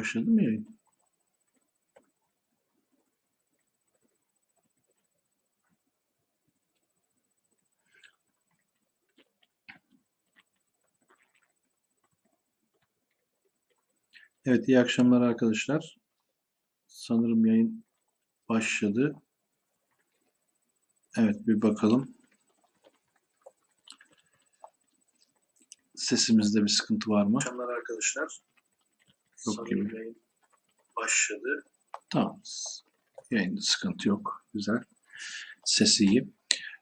Başladı mı yayın? Evet, iyi akşamlar arkadaşlar. Sanırım yayın başladı. Evet, bir bakalım. Sesimizde bir sıkıntı var mı? akşamlar arkadaşlar. Yok gibi. yayın başladı. Tamam. Yayında sıkıntı yok. Güzel. Sesi iyi.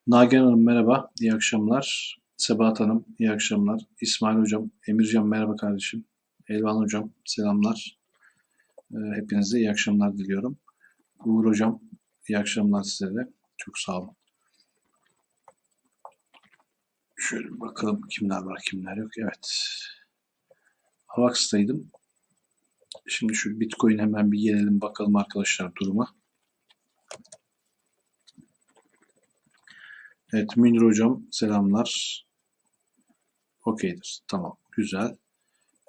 Nagihan Hanım merhaba. İyi akşamlar. Sebahat Hanım iyi akşamlar. İsmail Hocam, Emircan merhaba kardeşim. Elvan Hocam selamlar. Ee, Hepinize iyi akşamlar diliyorum. Uğur Hocam iyi akşamlar size de. Çok sağ olun. Şöyle bakalım kimler var kimler yok. Evet. Avax'taydım. Şimdi şu Bitcoin hemen bir gelelim bakalım arkadaşlar duruma. Evet Münir hocam selamlar. Okeydir. Tamam. Güzel.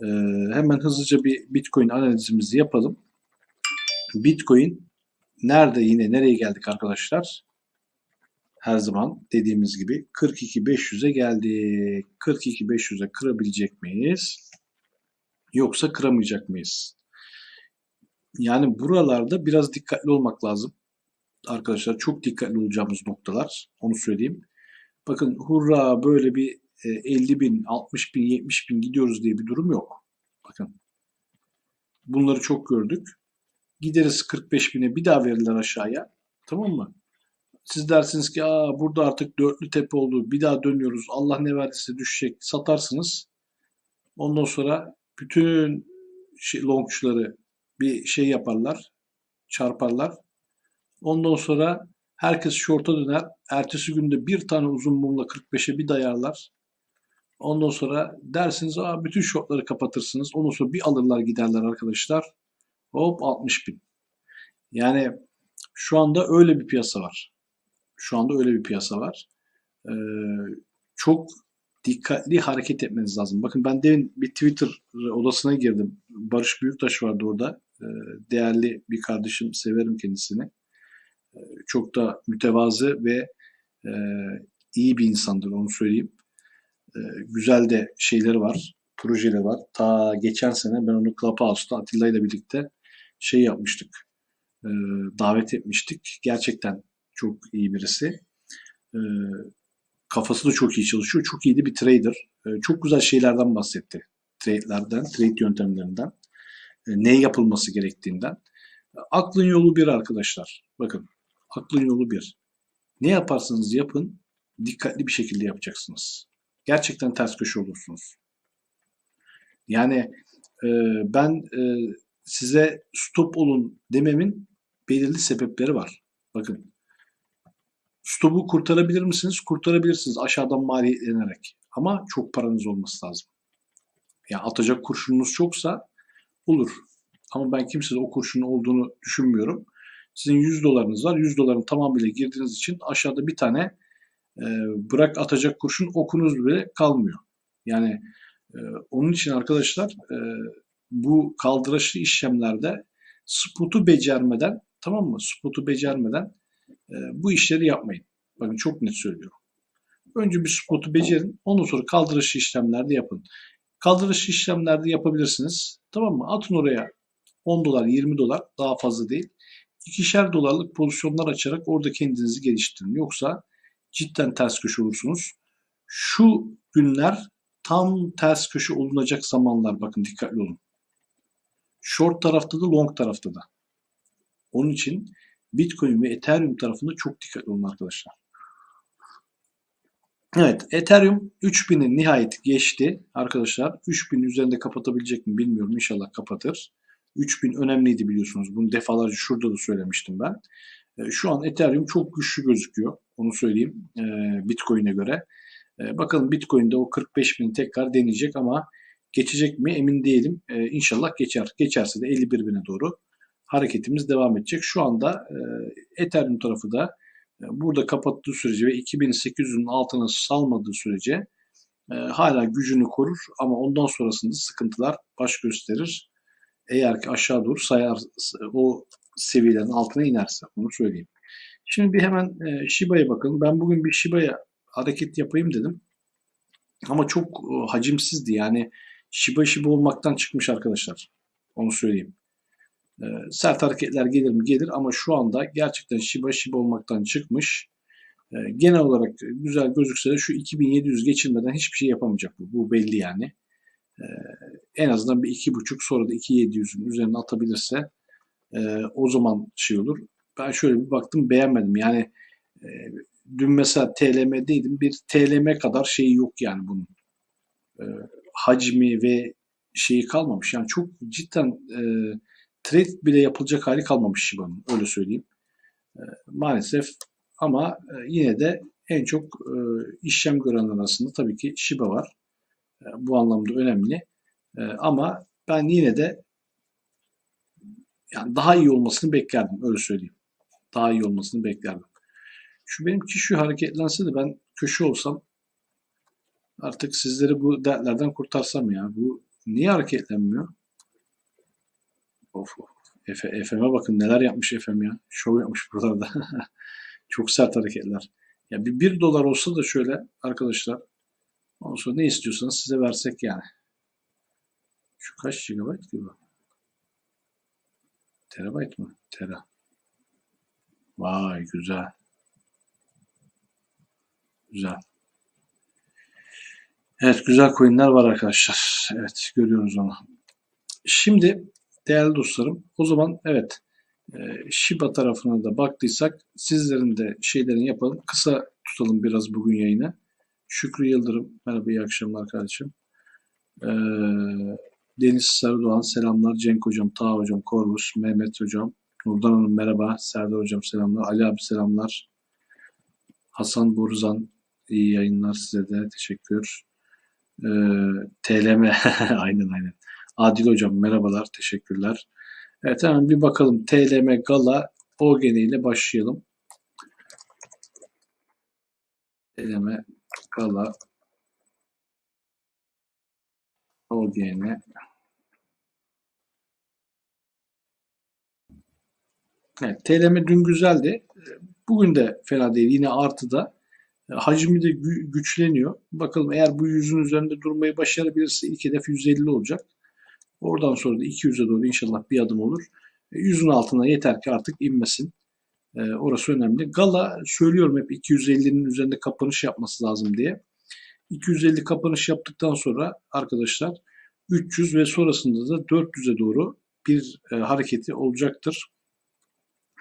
Ee, hemen hızlıca bir Bitcoin analizimizi yapalım. Bitcoin nerede yine nereye geldik arkadaşlar? Her zaman dediğimiz gibi 42.500'e geldik. 42.500'e kırabilecek miyiz? Yoksa kıramayacak mıyız? Yani buralarda biraz dikkatli olmak lazım. Arkadaşlar çok dikkatli olacağımız noktalar. Onu söyleyeyim. Bakın hurra böyle bir e, 50 bin, 60 bin, 70 bin gidiyoruz diye bir durum yok. Bakın. Bunları çok gördük. Gideriz 45 bine bir daha verirler aşağıya. Tamam mı? Siz dersiniz ki Aa, burada artık dörtlü tepe oldu. Bir daha dönüyoruz. Allah ne verdiyse düşecek. Satarsınız. Ondan sonra bütün şey, longçuları bir şey yaparlar. Çarparlar. Ondan sonra herkes short'a döner. Ertesi günde bir tane uzun mumla 45'e bir dayarlar. Ondan sonra dersiniz Aa, bütün shortları kapatırsınız. Ondan sonra bir alırlar giderler arkadaşlar. Hop 60 bin. Yani şu anda öyle bir piyasa var. Şu anda öyle bir piyasa var. Ee, çok dikkatli hareket etmeniz lazım. Bakın ben demin bir Twitter odasına girdim. Barış Büyüktaş vardı orada. Ee, değerli bir kardeşim. Severim kendisini. Ee, çok da mütevazı ve e, iyi bir insandır onu söyleyeyim. Ee, güzel de şeyleri var. Projeleri var. Ta geçen sene ben onu Clubhouse'da Atilla ile birlikte şey yapmıştık. Ee, davet etmiştik. Gerçekten çok iyi birisi. Kafası da çok iyi çalışıyor. Çok iyi de bir trader. Çok güzel şeylerden bahsetti. Trade'lerden, trade yöntemlerinden. Ee, ne yapılması gerektiğinden. Aklın yolu bir arkadaşlar. Bakın aklın yolu bir. Ne yaparsanız yapın dikkatli bir şekilde yapacaksınız. Gerçekten ters köşe olursunuz. Yani e, ben e, size stop olun dememin belirli sebepleri var. Bakın stopu kurtarabilir misiniz? Kurtarabilirsiniz aşağıdan maliyetlenerek. Ama çok paranız olması lazım. Yani atacak kurşununuz çoksa olur. Ama ben kimsede o kurşunun olduğunu düşünmüyorum. Sizin 100 dolarınız var. 100 doların tamamıyla girdiğiniz için aşağıda bir tane e, bırak atacak kurşun okunuz bile kalmıyor. Yani e, onun için arkadaşlar e, bu kaldıraçlı işlemlerde spotu becermeden tamam mı? Spotu becermeden e, bu işleri yapmayın. Bakın çok net söylüyorum. Önce bir spotu becerin. Ondan sonra kaldırışı işlemlerde yapın. Kaldırışı işlemlerde yapabilirsiniz. Tamam mı? Atın oraya 10 dolar, 20 dolar daha fazla değil. İkişer dolarlık pozisyonlar açarak orada kendinizi geliştirin. Yoksa cidden ters köşe olursunuz. Şu günler tam ters köşe olunacak zamanlar. Bakın dikkatli olun. Short tarafta da long tarafta da. Onun için Bitcoin ve Ethereum tarafında çok dikkatli olun arkadaşlar. Evet, Ethereum 3000'i nihayet geçti arkadaşlar. 3000 üzerinde kapatabilecek mi bilmiyorum. İnşallah kapatır. 3000 önemliydi biliyorsunuz. Bunu defalarca şurada da söylemiştim ben. E, Şu an Ethereum çok güçlü gözüküyor. Onu söyleyeyim e, Bitcoin'e göre. E, Bakalım Bitcoin'de o 45 tekrar deneyecek ama geçecek mi emin değilim. İnşallah geçer. Geçerse de 51 bine doğru hareketimiz devam edecek. Şu anda Ethereum tarafı da burada kapattığı sürece ve 2800'ün altına salmadığı sürece e, hala gücünü korur ama ondan sonrasında sıkıntılar baş gösterir. Eğer ki aşağı doğru sayar o seviyelerin altına inerse onu söyleyeyim. Şimdi bir hemen e, Shiba'ya bakalım. Ben bugün bir Shiba'ya hareket yapayım dedim. Ama çok e, hacimsizdi. Yani Shiba Shiba olmaktan çıkmış arkadaşlar. Onu söyleyeyim. E, sert hareketler gelir mi? Gelir ama şu anda gerçekten Shiba Shiba olmaktan çıkmış. E, genel olarak güzel gözükse de şu 2700 geçilmeden hiçbir şey yapamayacak bu. Bu belli yani. E, en azından bir 2.5 sonra da 2700'ün üzerine atabilirse e, o zaman şey olur. Ben şöyle bir baktım beğenmedim. Yani e, dün mesela TLM'deydim. Bir TLM kadar şeyi yok yani bunun. Hacmi ve şeyi kalmamış. Yani çok cidden e, trade bile yapılacak hali kalmamış Shiba'nın. Öyle söyleyeyim. E, maalesef ama e, yine de en çok e, işlem görenler arasında tabii ki Shiba var. E, bu anlamda önemli. Ama ben yine de yani daha iyi olmasını beklerdim. Öyle söyleyeyim. Daha iyi olmasını beklerdim. Şu benimki şu hareketlense de ben köşe olsam artık sizleri bu dertlerden kurtarsam ya. Bu niye hareketlenmiyor? Of of. Efe, Efem'e bakın neler yapmış Efem ya. Şov yapmış buralarda. Çok sert hareketler. Ya bir 1 dolar olsa da şöyle arkadaşlar. Ondan sonra ne istiyorsanız size versek yani. Şu kaç GB ki bu? Terabayt mı? Tera. Vay güzel. Güzel. Evet güzel coinler var arkadaşlar. Evet görüyoruz onu. Şimdi değerli dostlarım o zaman evet e, Shiba tarafına da baktıysak sizlerin de şeylerini yapalım. Kısa tutalım biraz bugün yayını. Şükrü Yıldırım. Merhaba iyi akşamlar kardeşim. Ee, Deniz Sarıdoğan selamlar. Cenk Hocam, Taha Hocam, Korvus, Mehmet Hocam, Nurdan Hanım merhaba. Serdar Hocam selamlar. Ali abi selamlar. Hasan Borzan iyi yayınlar size de. Teşekkür. Ee, TLM aynen aynen. Adil Hocam merhabalar. Teşekkürler. Evet hemen bir bakalım. TLM Gala OGN ile başlayalım. TLM Gala OGN Evet, TLM dün güzeldi. Bugün de fena değil. Yine artıda. Hacmi de gü- güçleniyor. Bakalım eğer bu yüzün üzerinde durmayı başarabilirse ilk hedef 150 olacak. Oradan sonra da 200'e doğru inşallah bir adım olur. E, Yüzün altına yeter ki artık inmesin. E, orası önemli. Gala söylüyorum hep 250'nin üzerinde kapanış yapması lazım diye. 250 kapanış yaptıktan sonra arkadaşlar 300 ve sonrasında da 400'e doğru bir e, hareketi olacaktır.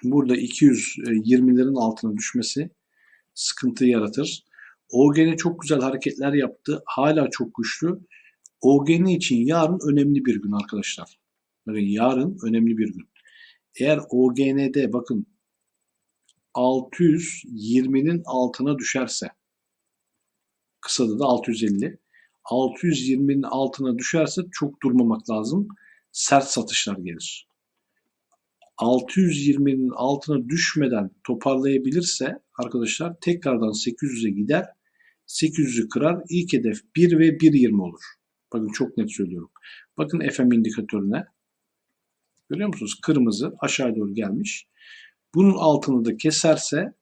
Burada 220'lerin altına düşmesi sıkıntı yaratır. OGN çok güzel hareketler yaptı. Hala çok güçlü. OGN için yarın önemli bir gün arkadaşlar. Bakın yarın önemli bir gün. Eğer OGN'de bakın 620'nin altına düşerse kısada da 650 620'nin altına düşerse çok durmamak lazım. Sert satışlar gelir. 620'nin altına düşmeden toparlayabilirse arkadaşlar tekrardan 800'e gider. 800'ü kırar. İlk hedef 1 ve 1.20 olur. Bakın çok net söylüyorum. Bakın FM indikatörüne. Görüyor musunuz? Kırmızı aşağı doğru gelmiş. Bunun altını da keserse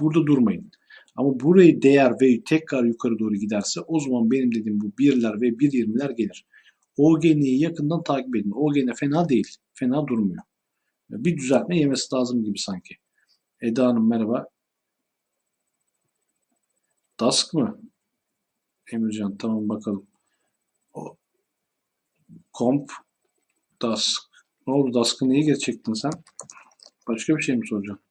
burada durmayın. Ama burayı değer ve tekrar yukarı doğru giderse o zaman benim dediğim bu 1'ler ve 1.20'ler gelir. OGN'yi yakından takip edin. OGN fena değil. Fena durmuyor. Bir düzeltme yemesi lazım gibi sanki. Eda Hanım merhaba. Dask mı? Emircan tamam bakalım. O. Komp Dask. Ne oldu Dask'ı niye geçecektin sen? Başka bir şey mi soracaksın?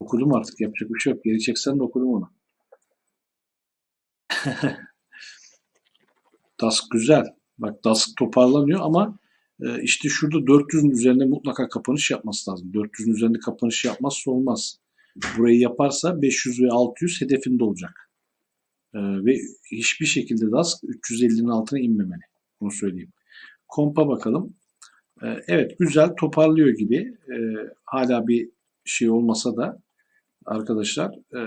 Okudum artık yapacak bir şey yok. Geri çeksen de okudum onu. Dask güzel. Bak Dask toparlanıyor ama e, işte şurada 400'ün üzerinde mutlaka kapanış yapması lazım. 400'ün üzerinde kapanış yapmazsa olmaz. Burayı yaparsa 500 ve 600 hedefinde olacak. E, ve hiçbir şekilde Dask 350'nin altına inmemeli. Bunu söyleyeyim. Kompa bakalım. E, evet güzel toparlıyor gibi. E, hala bir şey olmasa da arkadaşlar e,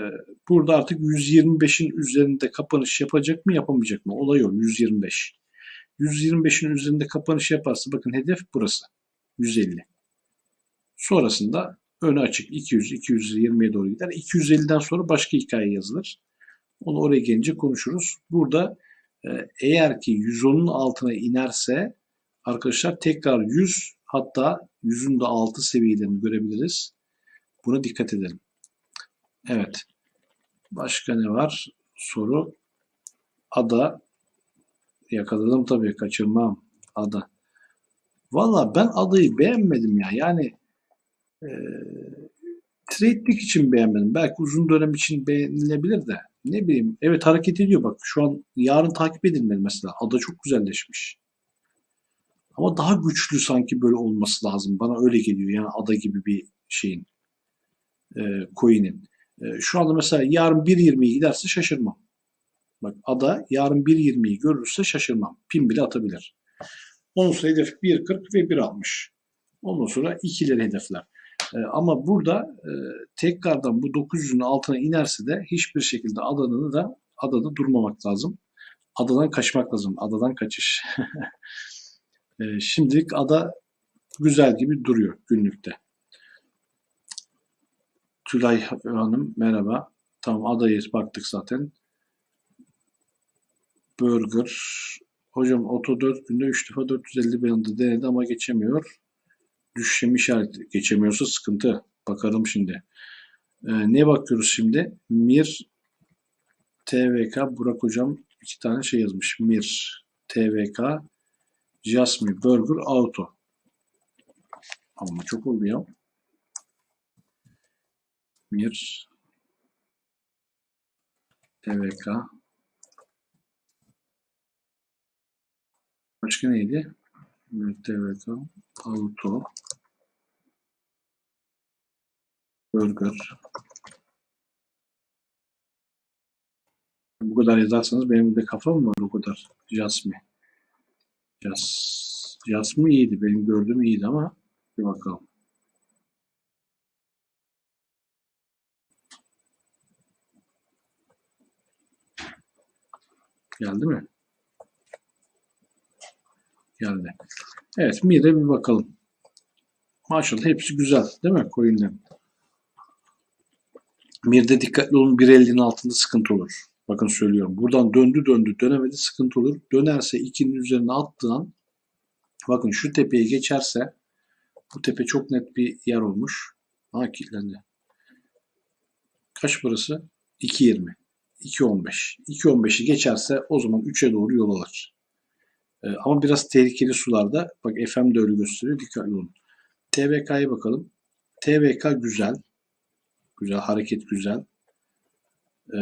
burada artık 125'in üzerinde kapanış yapacak mı yapamayacak mı? Olay o 125. 125'in üzerinde kapanış yaparsa bakın hedef burası. 150. Sonrasında önü açık 200, 220'ye doğru gider. 250'den sonra başka hikaye yazılır. Onu oraya gelince konuşuruz. Burada e, eğer ki 110'un altına inerse arkadaşlar tekrar 100 hatta 100'ün de altı seviyelerini görebiliriz. Buna dikkat edelim. Evet. Başka ne var? Soru. Ada. Yakaladım tabii kaçırmam. Ada. Valla ben adayı beğenmedim ya. Yani e, trade'lik için beğenmedim. Belki uzun dönem için beğenilebilir de. Ne bileyim. Evet hareket ediyor bak. Şu an yarın takip edilmeli mesela. Ada çok güzelleşmiş. Ama daha güçlü sanki böyle olması lazım. Bana öyle geliyor. Yani ada gibi bir şeyin. E, coin'in. E, şu anda mesela yarın 1.20'ye giderse şaşırmam. Bak ada yarın 1.20'yi görürse şaşırmam. Pin bile atabilir. Ondan sonra hedef 1.40 ve 1.60. Ondan sonra ikileri hedefler. E, ama burada e, tekrardan bu 900'ün altına inerse de hiçbir şekilde adanını da adada durmamak lazım. Adadan kaçmak lazım. Adadan kaçış. e, şimdilik ada güzel gibi duruyor günlükte. Tülay Hanım merhaba. Tamam adayı baktık zaten. Burger. Hocam oto 4 günde 3 defa 450 bandı denedi ama geçemiyor. Düşüşüm işareti. Geçemiyorsa sıkıntı. Bakalım şimdi. Ee, ne bakıyoruz şimdi? Mir TVK Burak hocam iki tane şey yazmış. Mir TVK Jasmine Burger Auto. Ama çok oldu ya. Mir TVK Başka neydi? Mir TVK Auto Burger Bu kadar yazarsanız benim de kafam var o kadar. Jasmine. Jas, Jasmine iyiydi. Benim gördüğüm iyiydi ama bir bakalım. Geldi mi? Geldi. Evet Mir'e bir bakalım. Maşallah hepsi güzel değil mi coinlerin? Mir'de dikkatli olun 1.50'nin altında sıkıntı olur. Bakın söylüyorum. Buradan döndü döndü dönemedi sıkıntı olur. Dönerse 2'nin üzerine attığı bakın şu tepeyi geçerse bu tepe çok net bir yer olmuş. Ha kilitlendi. Kaç burası? 2.20. 2.15. 2.15'i geçerse o zaman 3'e doğru yol alır. Ee, ama biraz tehlikeli sularda. Bak FM de öyle gösteriyor. Dikkatli olun. TVK'ya bakalım. TVK güzel. Güzel. Hareket güzel. Ee,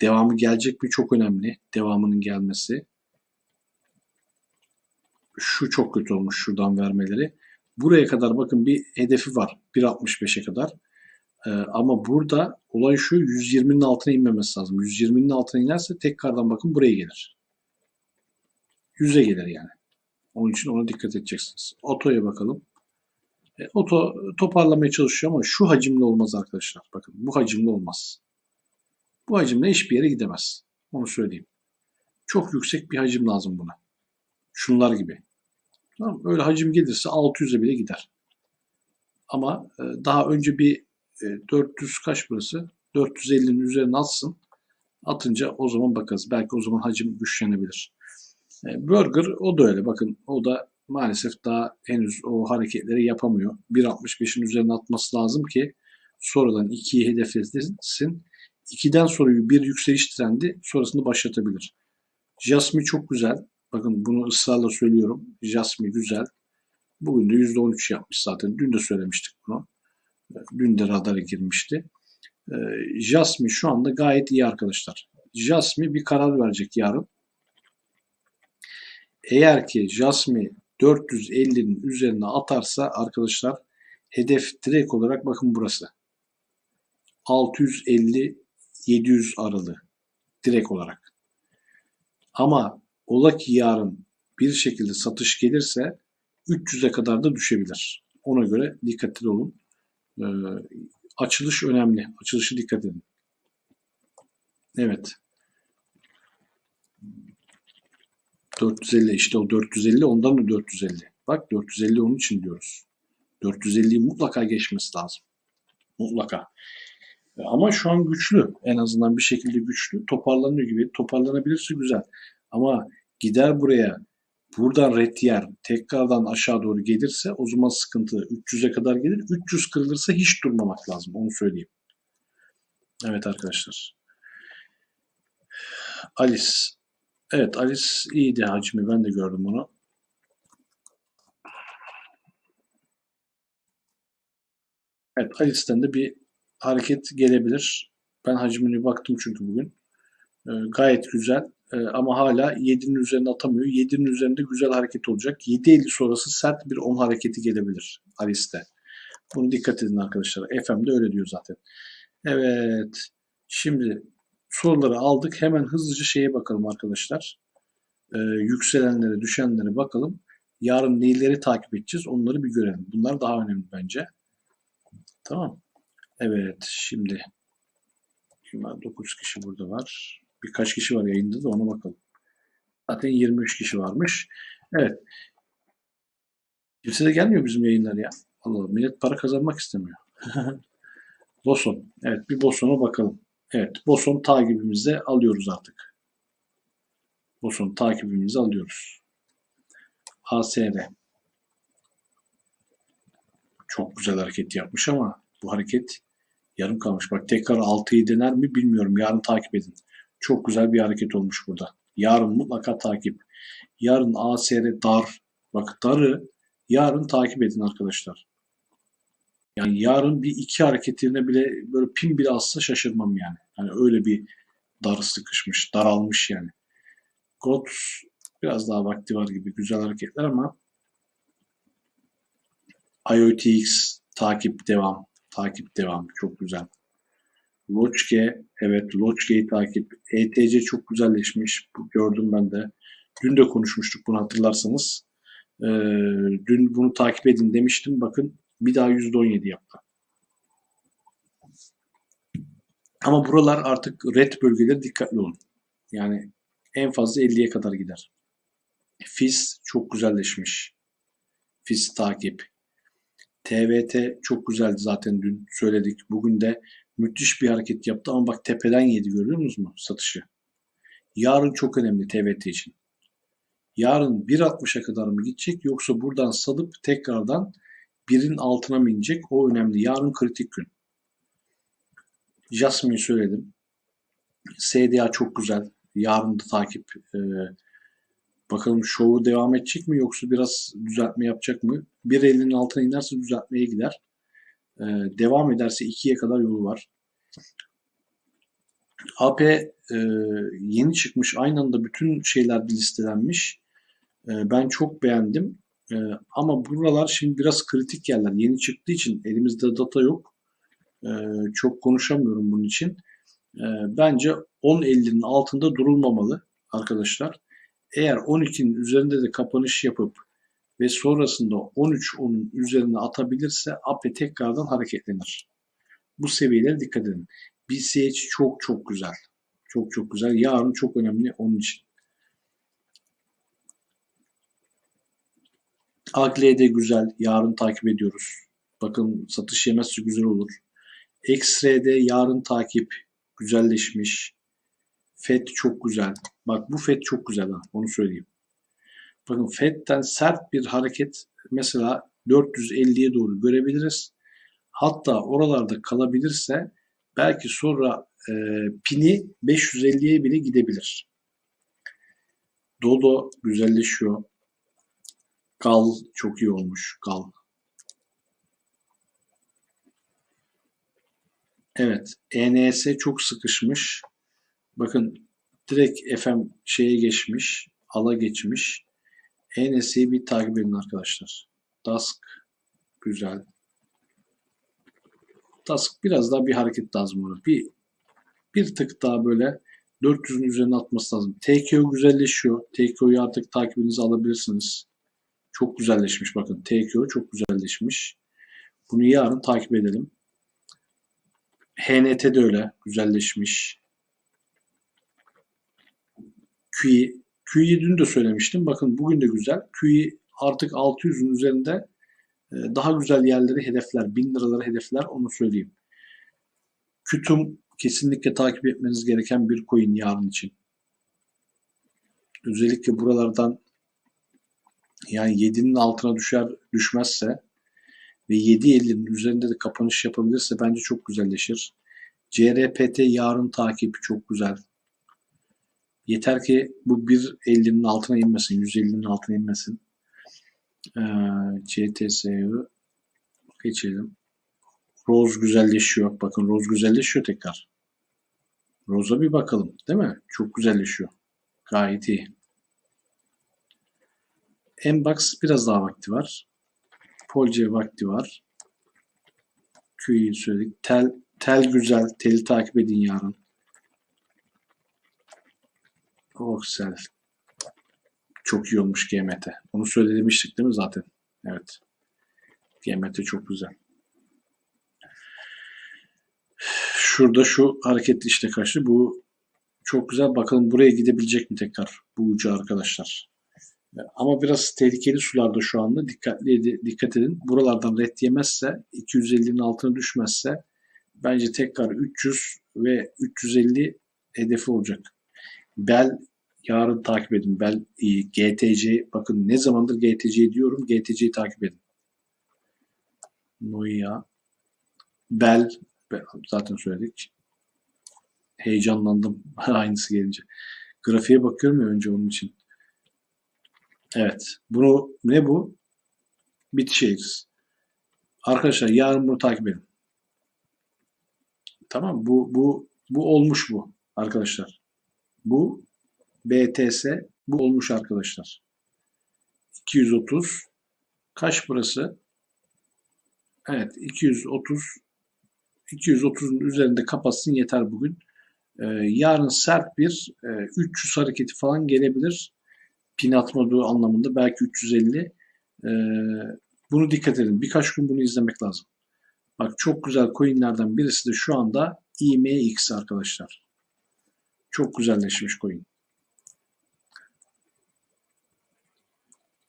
devamı gelecek mi çok önemli. Devamının gelmesi. Şu çok kötü olmuş şuradan vermeleri. Buraya kadar bakın bir hedefi var. 1.65'e kadar. Ee, ama burada olay şu 120'nin altına inmemesi lazım. 120'nin altına inerse tekrardan bakın buraya gelir. 100'e gelir yani. Onun için ona dikkat edeceksiniz. Oto'ya bakalım. E, oto toparlamaya çalışıyor ama şu hacimli olmaz arkadaşlar. Bakın bu hacimli olmaz. Bu hacimle hiçbir yere gidemez. Onu söyleyeyim. Çok yüksek bir hacim lazım buna. Şunlar gibi. Tamam, öyle hacim gelirse 600'e bile gider. Ama e, daha önce bir e, 400 kaç burası? 450'nin üzerine atsın. Atınca o zaman bakarız. Belki o zaman hacim güçlenebilir. E, Burger o da öyle. Bakın o da maalesef daha henüz o hareketleri yapamıyor. 1.65'in üzerine atması lazım ki sonradan 2'yi hedeflesin. 2'den sonra bir yükseliş trendi sonrasında başlatabilir. Jasmine çok güzel. Bakın bunu ısrarla söylüyorum. Jasmine güzel. Bugün de %13 yapmış zaten. Dün de söylemiştik bunu. Dün de radara girmişti. Ee, Jasmine şu anda gayet iyi arkadaşlar. Jasmine bir karar verecek yarın. Eğer ki Jasmine 450'nin üzerine atarsa arkadaşlar hedef direkt olarak bakın burası. 650 700 aralığı direkt olarak. Ama ola ki yarın bir şekilde satış gelirse 300'e kadar da düşebilir. Ona göre dikkatli olun. Ee, açılış önemli. Açılışı dikkat edin. Evet. 450 işte o 450 ondan da 450. Bak 450 onun için diyoruz. 450'yi mutlaka geçmesi lazım. Mutlaka. E, Ama şu an güçlü. En azından bir şekilde güçlü. Toparlanıyor gibi. Toparlanabilirse güzel. Ama gider buraya buradan red yer tekrardan aşağı doğru gelirse o zaman sıkıntı 300'e kadar gelir. 300 kırılırsa hiç durmamak lazım. Onu söyleyeyim. Evet arkadaşlar. Alice. Evet Alice iyiydi hacmi. Ben de gördüm onu. Evet Alice'den de bir hareket gelebilir. Ben hacmine baktım çünkü bugün. Ee, gayet güzel. Ee, ama hala 7'nin üzerine atamıyor. 7'nin üzerinde güzel hareket olacak. 7.50 sonrası sert bir 10 hareketi gelebilir Alice'de. Bunu dikkat edin arkadaşlar. FM'de öyle diyor zaten. Evet. Şimdi soruları aldık. Hemen hızlıca şeye bakalım arkadaşlar. Ee, yükselenlere, düşenlere bakalım. Yarın neyleri takip edeceğiz onları bir görelim. Bunlar daha önemli bence. Tamam. Evet şimdi şimdi 9 kişi burada var. Birkaç kişi var yayında da ona bakalım. Zaten 23 kişi varmış. Evet. Kimse de gelmiyor bizim yayınlar ya. Allah millet para kazanmak istemiyor. Boson. Evet bir Boson'a bakalım. Evet Boson takibimizde alıyoruz artık. Boson takibimizi alıyoruz. ASR. Çok güzel hareket yapmış ama bu hareket yarım kalmış. Bak tekrar 6'yı dener mi bilmiyorum. Yarın takip edin. Çok güzel bir hareket olmuş burada. Yarın mutlaka takip. Yarın ASR dar. Bak darı yarın takip edin arkadaşlar. Yani yarın bir iki hareketine bile böyle pin bile atsa şaşırmam yani. Hani öyle bir dar sıkışmış, daralmış yani. God biraz daha vakti var gibi güzel hareketler ama IoTX takip devam. Takip devam. Çok güzel. Loçke evet Loçke'yi takip. ETC çok güzelleşmiş. Gördüm ben de. Dün de konuşmuştuk bunu hatırlarsanız. Ee, dün bunu takip edin demiştim. Bakın bir daha %17 yaptı. Ama buralar artık red bölgeleri dikkatli olun. Yani en fazla 50'ye kadar gider. FIS çok güzelleşmiş. FIS takip. TVT çok güzeldi zaten dün söyledik. Bugün de müthiş bir hareket yaptı ama bak tepeden yedi görüyor musunuz mu satışı? Yarın çok önemli TVT için. Yarın 1.60'a kadar mı gidecek yoksa buradan salıp tekrardan birin altına mı inecek? O önemli. Yarın kritik gün. Jasmine'i söyledim. SDA çok güzel. Yarın da takip. Ee, bakalım şovu devam edecek mi yoksa biraz düzeltme yapacak mı? 1.50'nin altına inerse düzeltmeye gider. Ee, devam ederse 2'ye kadar yolu var. AP e, yeni çıkmış. Aynı anda bütün şeyler listelenmiş. E, ben çok beğendim. E, ama buralar şimdi biraz kritik yerler. Yeni çıktığı için elimizde data yok. E, çok konuşamıyorum bunun için. E, bence 10.50'nin altında durulmamalı arkadaşlar. Eğer 12'nin üzerinde de kapanış yapıp ve sonrasında 13.10'un üzerine atabilirse APE tekrardan hareketlenir. Bu seviyelere dikkat edin. BCH çok çok güzel. Çok çok güzel. Yarın çok önemli onun için. AGL de güzel. Yarın takip ediyoruz. Bakın satış yemezse güzel olur. X-Ray'de yarın takip güzelleşmiş. FED çok güzel. Bak bu FED çok güzel ha. Onu söyleyeyim. Bakın FED'den sert bir hareket mesela 450'ye doğru görebiliriz. Hatta oralarda kalabilirse belki sonra e, pini 550'ye bile gidebilir. Dodo güzelleşiyor. Gal çok iyi olmuş. Gal. Evet. ENS çok sıkışmış. Bakın direkt FM şeye geçmiş. Ala geçmiş. ENS'yi bir takip edin arkadaşlar. Dask güzel. Dask biraz daha bir hareket lazım ona. Bir bir tık daha böyle 400'ün üzerine atması lazım. TKO güzelleşiyor. TKO'yu artık takibinize alabilirsiniz. Çok güzelleşmiş bakın. TKO çok güzelleşmiş. Bunu yarın takip edelim. HNT de öyle güzelleşmiş. QI QE dün de söylemiştim. Bakın bugün de güzel. QE artık 600'ün üzerinde e, daha güzel yerleri hedefler. 1000 liraları hedefler onu söyleyeyim. Kütum kesinlikle takip etmeniz gereken bir coin yarın için. Özellikle buralardan yani 7'nin altına düşer düşmezse ve 7.50'nin üzerinde de kapanış yapabilirse bence çok güzelleşir. CRPT yarın takip çok güzel. Yeter ki bu 1.50'nin altına inmesin, 150'nin altına inmesin. Ee, CTS'yi geçelim. Rose güzelleşiyor. Bakın Rose güzelleşiyor tekrar. Rose'a bir bakalım. Değil mi? Çok güzelleşiyor. Gayet iyi. Mbox biraz daha vakti var. Polce vakti var. Q'yu söyledik. Tel, tel güzel. Teli takip edin yarın. Voxel. Çok iyi olmuş GMT. Onu söylemiştik değil mi zaten? Evet. GMT çok güzel. Şurada şu hareketli işte kaçtı. Bu çok güzel. Bakalım buraya gidebilecek mi tekrar bu ucu arkadaşlar. Ama biraz tehlikeli sularda şu anda. Dikkatli dikkat edin. Buralardan red yemezse 250'nin altına düşmezse bence tekrar 300 ve 350 hedefi olacak. Bel yarın takip edin. Bel iyi. GTC bakın ne zamandır GTC diyorum. GTC'yi takip edin. Noia Bel zaten söyledik. Heyecanlandım aynısı gelince. Grafiğe bakıyorum ya önce onun için. Evet. Bunu ne bu? Bitşehir. Arkadaşlar yarın bunu takip edin. Tamam bu bu bu olmuş bu arkadaşlar. Bu BTS bu olmuş arkadaşlar. 230 kaç burası? Evet 230 230'un üzerinde kapatsın yeter bugün. Ee, yarın sert bir e, 300 hareketi falan gelebilir. Pin atmadığı anlamında belki 350. Ee, bunu dikkat edin. Birkaç gün bunu izlemek lazım. Bak çok güzel coinlerden birisi de şu anda IMX arkadaşlar. Çok güzelleşmiş coin.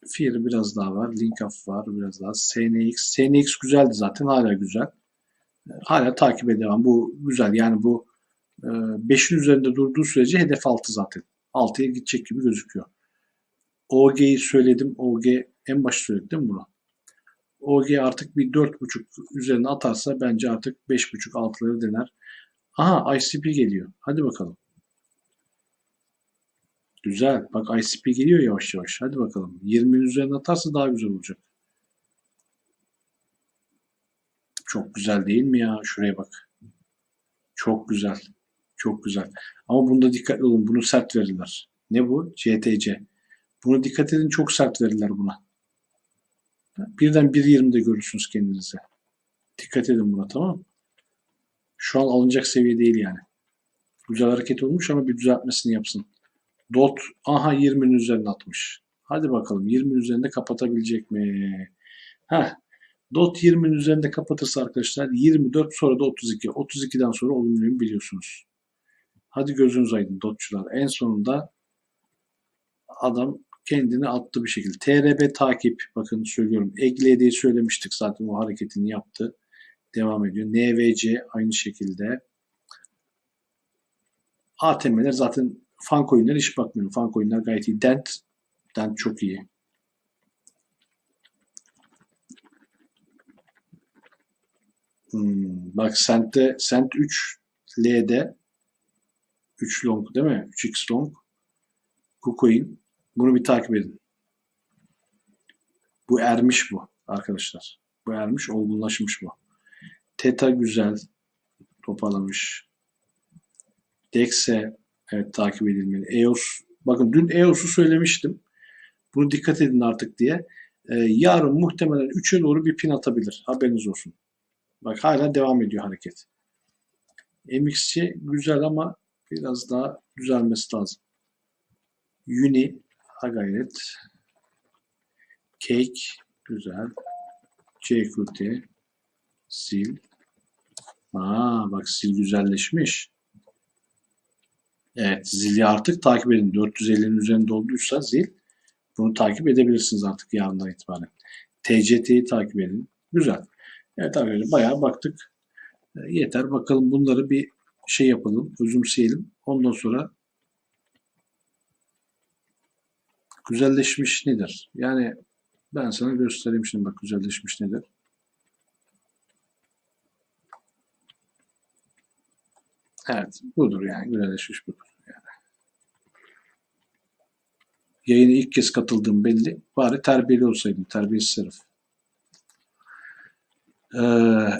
Fear biraz daha var. Linkup var biraz daha. SNX. SNX güzeldi zaten. Hala güzel. Hala takip edemem. Bu güzel. Yani bu 5'in üzerinde durduğu sürece hedef 6 zaten. 6'ya gidecek gibi gözüküyor. OG'yi söyledim. OG en başta söyledim bunu? OG artık bir 4.5 üzerine atarsa bence artık 5.5 6'ları dener. Aha ICP geliyor. Hadi bakalım. Güzel. Bak ICP geliyor yavaş yavaş. Hadi bakalım. 20'nin üzerine atarsa daha güzel olacak. Çok güzel değil mi ya? Şuraya bak. Çok güzel. Çok güzel. Ama bunda dikkatli olun. Bunu sert verirler. Ne bu? CTC. Bunu dikkat edin. Çok sert verirler buna. Birden 1.20'de görürsünüz kendinize. Dikkat edin buna tamam mı? Şu an alınacak seviye değil yani. Güzel hareket olmuş ama bir düzeltmesini yapsın. Dot aha 20'nin üzerine atmış. Hadi bakalım 20'nin üzerinde kapatabilecek mi? Heh. Dot 20'nin üzerinde kapatırsa arkadaşlar 24 sonra da 32. 32'den sonra olumluyum biliyorsunuz. Hadi gözünüz aydın dotçular. En sonunda adam kendini attı bir şekilde. TRB takip bakın söylüyorum. EGLD'yi söylemiştik zaten o hareketini yaptı. Devam ediyor. NVC aynı şekilde. ATM'ler zaten fan coin'ler hiç bakmıyorum. Fan coin'ler gayet iyi. Dent, Dent çok iyi. Hmm, bak Sent'te Sent 3 L'de 3 long değil mi? 3x long. KuCoin. Bunu bir takip edin. Bu ermiş bu arkadaşlar. Bu ermiş, olgunlaşmış bu. Teta güzel. Toparlamış. Dex'e evet takip edilmeli. EOS. Bakın dün EOS'u söylemiştim. Bunu dikkat edin artık diye. Ee, yarın muhtemelen 3'e doğru bir pin atabilir. Haberiniz olsun. Bak hala devam ediyor hareket. MXC güzel ama biraz daha düzelmesi lazım. Uni ha gayret. Cake güzel. CQT sil. Aa bak sil güzelleşmiş. Evet zili artık takip edin. 450'nin üzerinde olduysa zil bunu takip edebilirsiniz artık yarından itibaren. TCT'yi takip edin. Güzel. Evet arkadaşlar bayağı baktık. E, yeter. Bakalım bunları bir şey yapalım. Özümseyelim. Ondan sonra güzelleşmiş nedir? Yani ben sana göstereyim şimdi bak güzelleşmiş nedir. Evet budur yani güzelleşmiş budur. Yani. Yayına ilk kez katıldığım belli. Bari terbiyeli olsaydım. Terbiyesiz herif. Ee,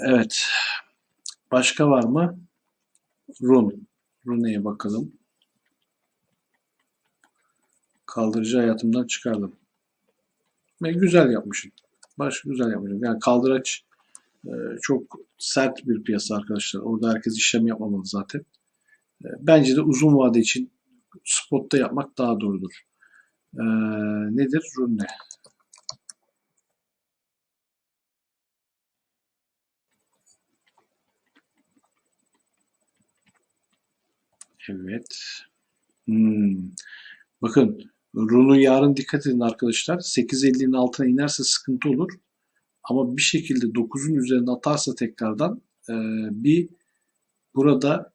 evet. Başka var mı? Run. Run'e bakalım. Kaldırıcı hayatımdan çıkardım. Ve güzel yapmışım. Baş güzel yapmışım. Yani kaldıraç e, çok sert bir piyasa arkadaşlar. Orada herkes işlem yapmamalı zaten. E, bence de uzun vade için spotta yapmak daha doğrudur. E, nedir? Run ne? Evet. Hmm. Bakın Run'u yarın dikkat edin arkadaşlar. 8.50'nin altına inerse sıkıntı olur. Ama bir şekilde 9'un üzerine atarsa tekrardan e, bir burada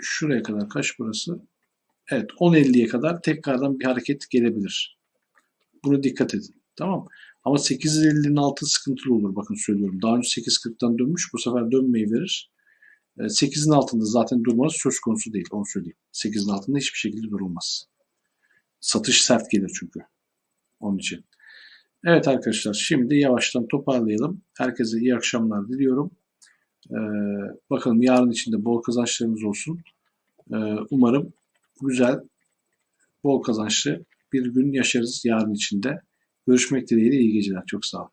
şuraya kadar kaç burası? Evet 10.50'ye kadar tekrardan bir hareket gelebilir. Buna dikkat edin. Tamam Ama 8.50'nin altı sıkıntılı olur. Bakın söylüyorum. Daha önce 8.40'dan dönmüş. Bu sefer dönmeyi verir. 8'in altında zaten durması söz konusu değil. Onu söyleyeyim. 8'in altında hiçbir şekilde durulmaz. Satış sert gelir çünkü. Onun için. Evet arkadaşlar şimdi yavaştan toparlayalım. Herkese iyi akşamlar diliyorum. Ee, bakalım yarın içinde bol kazançlarımız olsun. Ee, umarım güzel, bol kazançlı bir gün yaşarız yarın içinde. Görüşmek dileğiyle iyi geceler. Çok sağ olun.